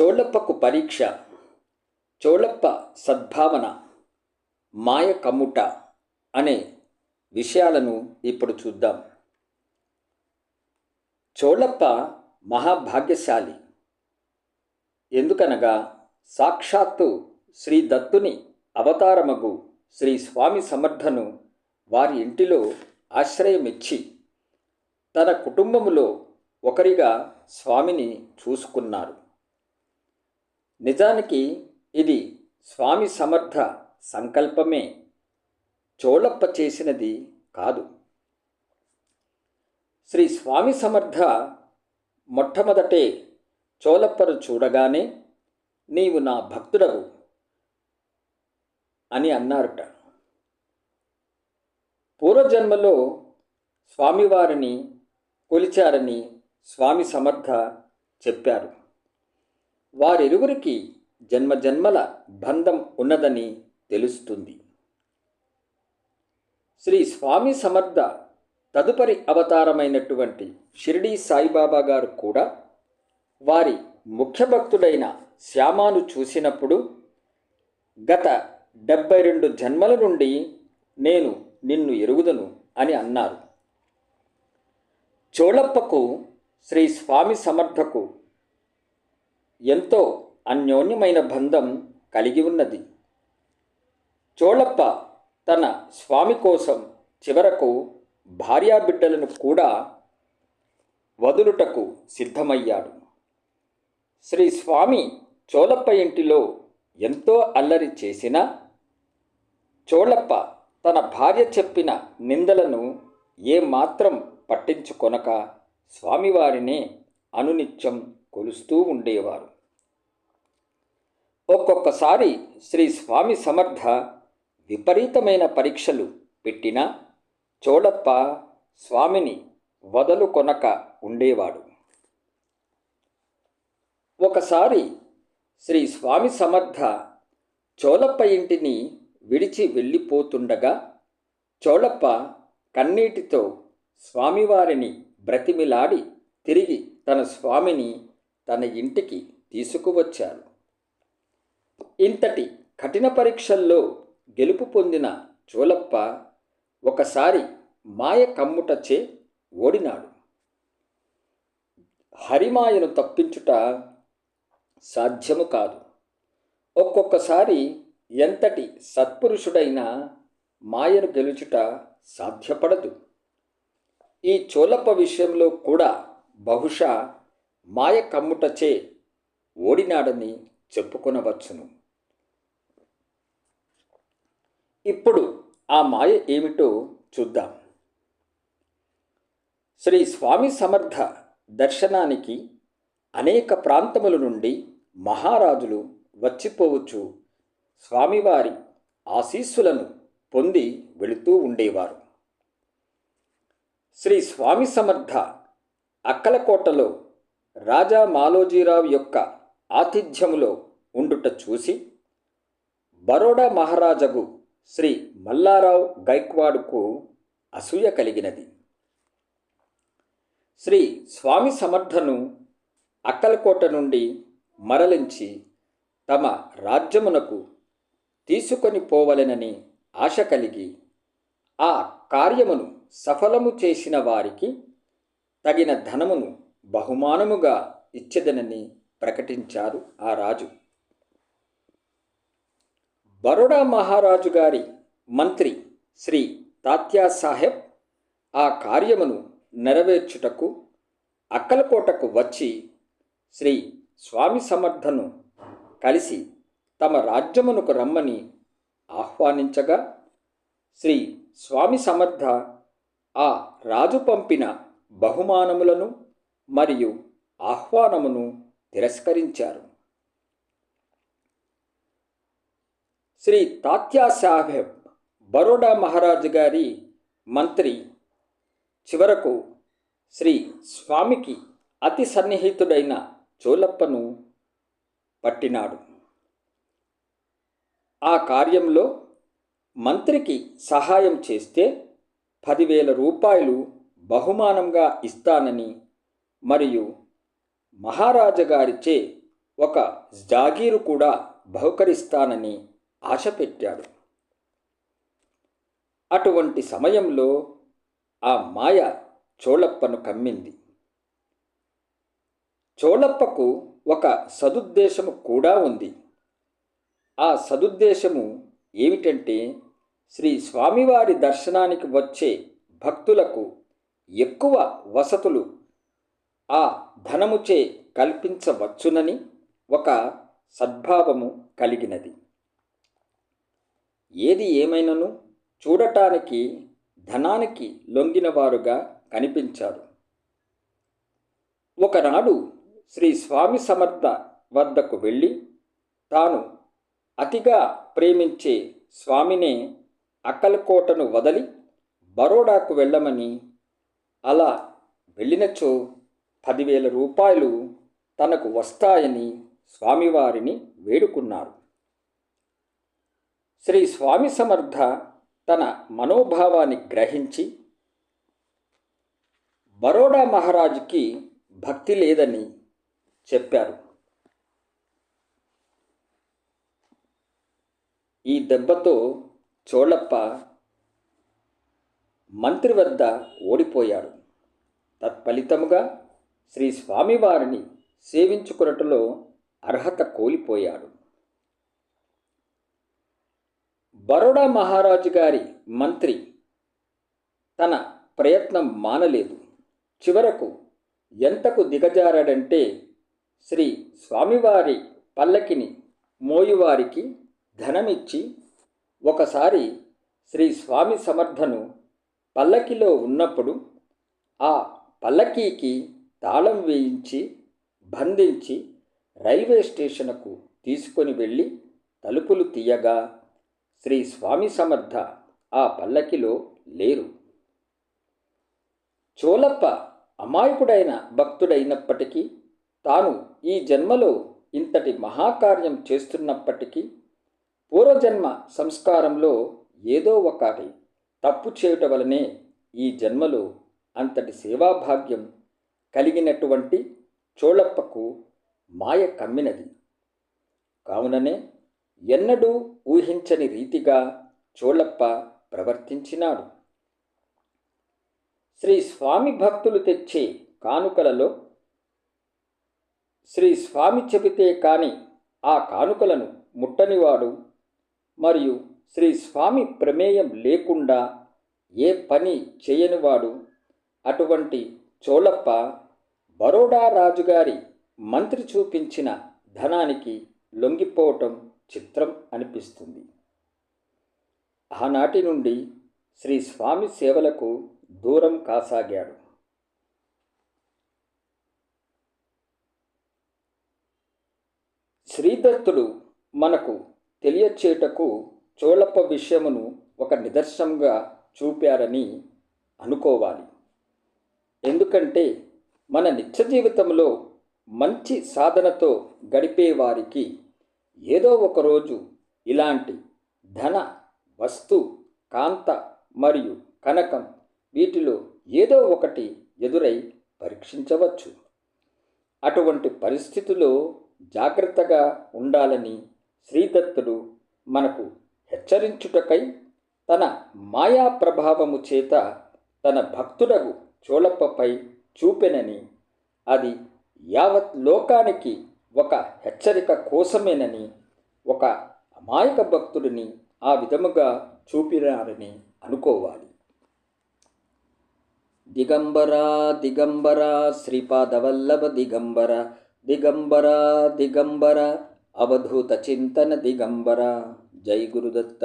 చోళప్పకు పరీక్ష చోళప్ప సద్భావన మాయ కమ్ముట అనే విషయాలను ఇప్పుడు చూద్దాం. చోళప్ప మహాభాగ్యశాలి. ఎందుకనగా సాక్షాత్తు శ్రీ దత్తుని అవతారమగు శ్రీ స్వామి సమర్థను వారి ఇంటిలో ఆశ్రయమిచ్చి తన కుటుంబములో ఒకరిగా స్వామిని చూసుకున్నారు. నిజానికి ఇది స్వామి సమర్థ సంకల్పమే. చోళప్ప చేసినది కాదు. శ్రీ స్వామి సమర్థ మొట్టమొదటే చోళప్పను చూడగానే నీవు నా భక్తుడవు అని అన్నారట. పూర్వజన్మలో స్వామివారిని కొలిచారని స్వామి సమర్థ చెప్పారు. వారిరువురికి జన్మజన్మల బంధం ఉన్నదని తెలుస్తుంది. శ్రీ స్వామి సమర్థ తదుపరి అవతారమైనటువంటి షిరిడీ సాయిబాబా గారు కూడా వారి ముఖ్య భక్తుడైన శ్యామాను చూసినప్పుడు గత డెబ్బై రెండు జన్మల నుండి నేను నిన్ను ఎరుగుదను అని అన్నారు. చోళప్పకు శ్రీ స్వామి సమర్థకు ఎంతో అన్యోన్యమైన బంధం కలిగి ఉన్నది. చోళప్ప తన స్వామి కోసం చివరకు భార్యాబిడ్డలను కూడా వదులుటకు సిద్ధమయ్యాడు. శ్రీ స్వామి చోళప్ప ఇంటిలో ఎంతో అల్లరి చేసినా చోళప్ప తన భార్య చెప్పిన నిందలను ఏమాత్రం పట్టించుకొనక స్వామివారినే అనునిత్యం కొలుస్తూ ఉండేవారు. ఒక్కొక్కసారి శ్రీ స్వామి సమర్థ విపరీతమైన పరీక్షలు పెట్టినా చోళప్ప స్వామిని వదలుకొనక ఉండేవాడు. ఒకసారి శ్రీ స్వామి సమర్థ చోళప్ప ఇంటిని విడిచి వెళ్ళిపోతుండగా చోళప్ప కన్నీటితో స్వామివారిని బ్రతిమిలాడి తిరిగి తన స్వామిని తన ఇంటికి తీసుకువచ్చారు. ఇంతటి కఠిన పరీక్షల్లో గెలుపు పొందిన చోలప్ప ఒకసారి మాయ కమ్ముటచే ఓడినాడు. హరిమాయను తప్పించుట సాధ్యము కాదు. ఒక్కొక్కసారి ఎంతటి సత్పురుషుడైనా మాయను గెలుచుట సాధ్యపడదు. ఈ చోలప్ప విషయంలో కూడా బహుశా మాయ కమ్ముటచే ఓడినాడని చెప్పుకొనవచ్చును. ఇప్పుడు ఆ మాయ ఏమిటో చూద్దాం. శ్రీ స్వామి సమర్థ దర్శనానికి అనేక ప్రాంతముల నుండి మహారాజులు వచ్చిపోవచ్చు. స్వామివారి ఆశీస్సులను పొంది వెళుతూ ఉండేవారు. శ్రీ స్వామి సమర్థ అక్కలకోటలో రాజా మాలోజీరావు యొక్క ఆతిథ్యములో ఉండుట చూసి బరోడా మహారాజగు శ్రీ మల్లారావు గైక్వాడుకు అసూయ కలిగినది. శ్రీ స్వామి సమర్థను అక్కలకోట నుండి మరలించి తమ రాజ్యమునకు తీసుకొని పోవలెనని ఆశ కలిగి ఆ కార్యమును సఫలము చేసిన వారికి తగిన ధనమును బహుమానముగా ఇచ్చేదనని ప్రకటించారు ఆ రాజు. బరోడా మహారాజు గారి మంత్రి శ్రీ తాత్యా సాహెబ్ ఆ కార్యమును నెరవేర్చుటకు అక్కలకోటకు వచ్చి శ్రీ స్వామి సమర్థను కలిసి తమ రాజ్యమునకు రమ్మని ఆహ్వానించగా శ్రీ స్వామి సమర్థ ఆ రాజు పంపిన బహుమానములను మరియు ఆహ్వానమును తిరస్కరించారు. శ్రీ తాత్యా సాహెబ్ బరోడా మహారాజు గారి మంత్రి చివరకు శ్రీ స్వామికి అతి సన్నిహితుడైన చోలప్పను పట్టినాడు. ఆ కార్యంలో మంత్రికి సహాయం చేస్తే పదివేల రూపాయలు బహుమానంగా ఇస్తానని మరియు మహారాజగారిచే ఒక జాగీరు కూడా బహుకరిస్తానని ఆశ పెట్టాడు. అటువంటి సమయంలో ఆ మాయ చోళప్పను కమ్మింది. చోళప్పకు ఒక సదుద్దేశము కూడా ఉంది. ఆ సదుద్దేశము ఏమిటంటే శ్రీ స్వామివారి దర్శనానికి వచ్చే భక్తులకు ఎక్కువ వసతులు ఆ ధనముచే కల్పించవచ్చునని ఒక సద్భావము కలిగినది. ఏది ఏమైనను చూడటానికి ధనానికి లొంగినవారుగా కనిపించారు. ఒకనాడు శ్రీ స్వామి సమర్థ వద్దకు వెళ్ళి తాను అతిగా ప్రేమించే స్వామినే అక్కలకోటను వదలి బరోడాకు వెళ్ళమని అలా వెళ్ళినచో పదివేల రూపాయలు తనకు వస్తాయని స్వామివారిని వేడుకున్నారు. శ్రీ స్వామి సమర్థ తన మనోభావాన్ని గ్రహించి బరోడా మహారాజుకి భక్తి లేదని చెప్పారు. ఈ దెబ్బతో చోళప్ప మంత్రి వద్ద ఓడిపోయాడు తత్ఫలితముగా శ్రీ స్వామివారిని సేవించుకున్నటలో అర్హత కోల్పోయాడు. బరోడా మహారాజు గారి మంత్రి తన ప్రయత్నం మానలేదు. చివరకు ఎంతకు దిగజారాడంటే శ్రీ స్వామివారి పల్లకిని మోయువారికి ధనమిచ్చి ఒకసారి శ్రీ స్వామి సమర్థను పల్లకిలో ఉన్నప్పుడు ఆ పల్లకీకి తాళం వేయించి బంధించి రైల్వే స్టేషన్కు తీసుకొని వెళ్ళి తలుపులు తీయగా శ్రీ స్వామి సమర్థ ఆ పల్లకిలో లేరు. చోలప్ప అమాయకుడైన భక్తుడైనప్పటికీ తాను ఈ జన్మలో ఇంతటి మహాకార్యం చేస్తున్నప్పటికీ పూర్వజన్మ సంస్కారంలో ఏదో ఒకటి తప్పు చేయటం వలనే ఈ జన్మలో అంతటి సేవాభాగ్యం కలిగినటువంటి చోళప్పకు మాయ కమ్మినది. కావుననే ఎన్నడూ ఊహించని రీతిగా చోళప్ప ప్రవర్తించినాడు. శ్రీ స్వామి భక్తులు తెచ్చే కానుకలలో శ్రీ స్వామి చెబితే కాని ఆ కానుకలను ముట్టనివాడు మరియు శ్రీ స్వామి ప్రమేయం లేకుండా ఏ పని చేయనివాడు అటువంటి చోళప్ప బరోడా రాజుగారి మంత్రి చూపించిన ధనానికి లొంగిపోవటం చిత్రం అనిపిస్తుంది. ఆనాటి నుండి శ్రీ స్వామి సేవలకు దూరం కాసాగాడు. శ్రీదత్తుడు మనకు తెలియచేటకు చోళప్ప విషయమును ఒక నిదర్శనంగా చూపారని అనుకోవాలి. ఎందుకంటే మన నిత్య జీవితంలో మంచి సాధనతో గడిపే వారికి ఏదో ఒకరోజు ఇలాంటి ధన వస్తు కాంత మరియు కనకం వీటిలో ఏదో ఒకటి ఎదురై పరీక్షించవచ్చు. అటువంటి పరిస్థితిలో జాగ్రత్తగా ఉండాలని శ్రీదత్తుడు మనకు హెచ్చరించుటకై తన మాయా ప్రభావము చేత తన భక్తుడగు చోళప్పపై చూపెనని. అది యావత్ లోకానికి ఒక హెచ్చరిక కోసమేనని ఒక అమాయక భక్తుడిని ఆ విధముగా చూపినారని అనుకోవాలి. దిగంబర దిగంబర శ్రీపాదవల్లభ దిగంబర దిగంబర దిగంబర అవధూత చింతన దిగంబర జై గురుదత్త.